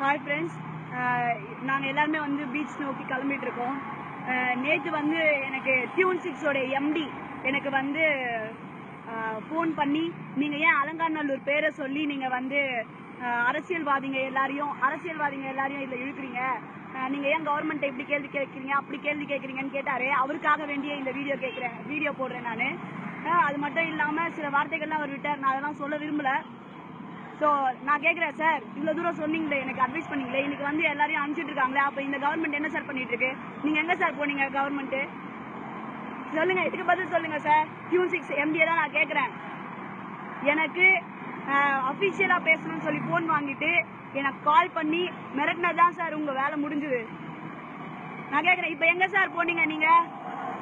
Hi friends நாங்கள் எல்லாருமே வந்து பீச் நோக்கி கிளம்பிட்டு இருக்கோம் uh, நேற்று வந்து எனக்கு டியூன் சிக்ஸோட எம்டி எனக்கு வந்து uh, ஃபோன் பண்ணி நீங்கள் ஏன் அலங்காநல்லூர் பேரை சொல்லி நீங்கள் வந்து uh, அரசியல்வாதிங்க எல்லாரையும் அரசியல்வாதிங்க எல்லாரையும் இதில் இழுக்கிறீங்க? நீங்கள் ஏன் கவர்மெண்ட்டை இப்படி கேள்வி கேட்குறீங்க? அப்படி கேள்வி கேட்குறீங்கன்னு கேட்டாரு. அவருக்காக வேண்டிய இந்த வீடியோ கேட்குறேன். வீடியோ போடுறேன் நான். அது மட்டும் இல்லாமல் சில வார்த்தைகள்லாம் அவர் விட்டார். நான் அதெல்லாம் சொல்ல விரும்பலை. ஸோ நான் கேட்குறேன் சார் இவ்வளோ தூரம் சொன்னீங்களே எனக்கு அட்வைஸ் பண்ணீங்களே. இன்னைக்கு வந்து எல்லாரையும் அனுப்பிச்சிட்டு இருக்காங்களே. அப்போ இந்த கவர்மெண்ட் என்ன சார் பண்ணிட்டு இருக்கு நீங்கள் எங்கே சார் போனீங்க கவர்மெண்ட்டு சொல்லுங்க இதுக்கு பதில் சொல்லுங்க சார் கியூ சிக்ஸ் எம்டிஏ தான் நான் கேட்குறேன் எனக்கு அஃபிஷியலாக பேசணும்னு சொல்லி ஃபோன் வாங்கிட்டு எனக்கு கால் பண்ணி மிரட்டினது தான் சார் உங்கள் வேலை முடிஞ்சுது. நான் கேட்குறேன் இப்போ எங்கே சார் போனீங்க நீங்கள்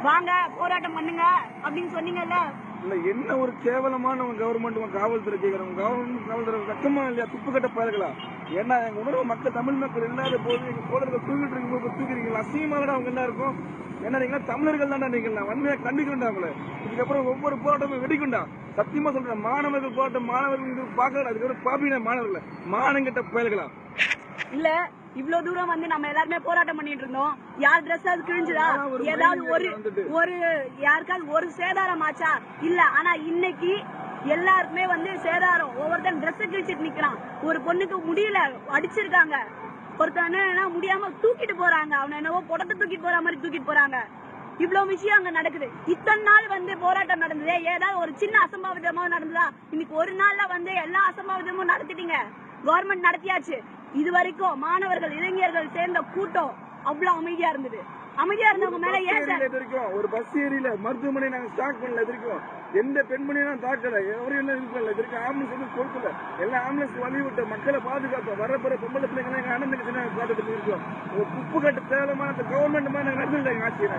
வாங்க போராட்டம் பண்ணுங்க அப்படின்னு சொன்னீங்கல்ல? இல்ல என்ன ஒரு கேவலமான கவர்மெண்ட் காவல்துறை கேக்குறோம் கவர்மெண்ட் காவல்துறை சட்டமா இல்லையா? துப்பு கட்ட பயல்களா ஏன்னா எங்க உணர்வு மக்கள் தமிழ் மக்கள் இல்லாத போது எங்க தோழர்கள் தூக்கிட்டு இருக்கும்போது தூக்கிறீங்களா? அசிங்கமாக அவங்க என்ன இருக்கும்? என்ன நீங்க தமிழர்கள் தானே நீங்க. வன்மையா கண்டிக்கண்டா அவங்கள. இதுக்கப்புறம் ஒவ்வொரு போராட்டமும் வெடிக்குண்டா சத்தியமா சொல்றேன் மாணவர்கள் போராட்டம் மாணவர்கள் இது பார்க்கல. அதுக்கப்புறம் பாப்பீங்க மாணவர்கள் மானங்கிட்ட பயல்களா? இல்ல இவ்ளோ தூரம் வந்து நம்ம எல்லாருமே போராட்டம் பண்ணிட்டு இருந்தோம். யார் ட்ரெஸ் அது கிழிஞ்சுதா? ஏதாவது ஒரு. ஒரு யாருக்காவது ஒரு சேதாரம் ஆச்சா? இல்ல. ஆனா இன்னைக்கு எல்லாருக்குமே வந்து சேதாரம். ஒவ்வொருத்தன் ட்ரெஸ் கிழிச்சிட்டு நிக்கிறான். ஒரு பொண்ணுக்கு முடியல. அடிச்சிருக்காங்க. ஒருத்தன் என்ன முடியாம தூக்கிட்டு போறாங்க. அவனை என்னவோ புடத்தை தூக்கிட்டு போற மாதிரி தூக்கிட்டு போறாங்க. இவ்வளவு விஷயம் அங்க நடக்குது. இத்தனை நாள் வந்து போராட்டம் நடந்தது. ஏதாவது ஒரு சின்ன அசம்பாவிதமா நடந்ததா? இன்னைக்கு ஒரு நாள்ல வந்து எல்லா அசம்பாவிதமும் நடத்திட்டீங்க. கவர்மெண்ட் நடத்தியாச்சு. இது வரைக்கும் மாணவர்கள் இளைஞர்கள் சேர்ந்த கூட்டம் அவ்வளவு அமைதியா இருந்தது. அமைதியா இருந்தவங்க மேல ஏன் ஒரு பஸ் ஏரியில மருத்துவமனை நாங்க ஸ்டாக் பண்ணல இது வரைக்கும் எந்த பெண்மணியும் தாக்கல. என்ன இது பண்ணல. இது வரைக்கும் ஆம்புலன்ஸ் வந்து கொடுக்கல எல்லா ஆம்புலன்ஸ் வழி விட்டு மக்களை பாதுகாத்தோம் வர போற பொம்பளை பிள்ளைங்க எங்க அண்ணன் தங்கச்சி பாத்துட்டு இருக்கோம். ஒரு குப்பு கட்டு தேவையான அந்த கவர்மெண்ட் மாதிரி நாங்க நடந்துட்டு எங்க ஆட்சி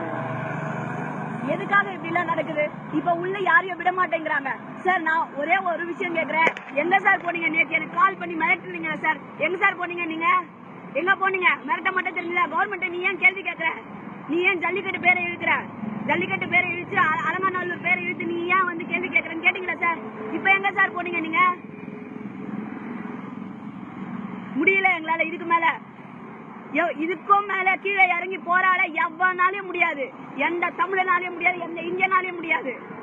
எதுக்காக இப்படி எல்லாம் நடக்குது? இப்ப உள்ள யாரையும் விட மாட்டேங்கிறாங்க. சார் நான் ஒரே ஒரு விஷயம் கேக்குறேன். எங்க சார் போனீங்க? நேற்று எனக்கு கால் பண்ணி மிரட்டுறீங்க சார்? எங்க சார் போனீங்க நீங்க? எங்க போனீங்க? மிரட்ட மட்டும் தெரியல. கவர்மெண்ட் நீ ஏன் கேள்வி கேக்குற? நீ ஏன் ஜல்லிக்கட்டு பேரை இழுக்கிற? ஜல்லிக்கட்டு பேரை இழுத்து அ- அலங்காநல்லூர் பேரை இழுத்து நீ ஏன் வந்து கேள்வி கேக்குறேன்னு கேட்டீங்களா சார்? இப்ப எங்க சார் போனீங்க நீங்க? முடியல எங்களால இதுக்கு மேல. இதுக்கும் மேல கீழே இறங்கி போராட எவ்வளவு முடியாது. எந்த தமிழனாலையும் முடியாது எந்த இந்தியனாலையும் முடியாது.